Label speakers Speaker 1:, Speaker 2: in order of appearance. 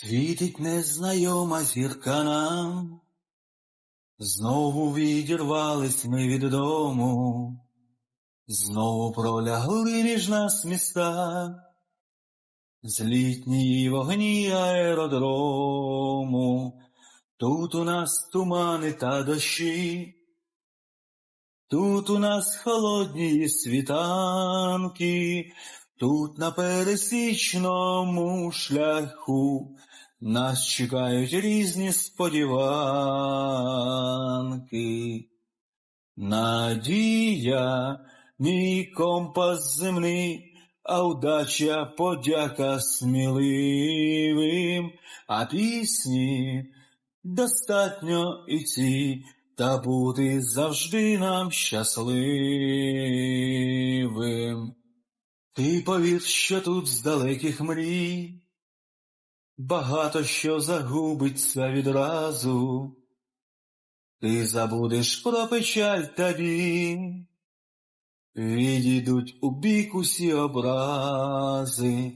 Speaker 1: Світить незнайома зірка нам, знову відірвались ми від дому, знову пролягли між нас міста, злітні вогні аеродрому, тут у нас тумани та дощі, тут у нас холодні світанки, тут на пересічному шляху нас чекають різні сподіванки. Надія, мій компас земний, а удача подяка сміливим, а пісні достатньо і ці, та бути завжди нам щасливим. Ти повір, що тут з далеких мрій. Багато що загубиться відразу. Ти забудеш про печаль та біль, відійдуть у бік усі образи,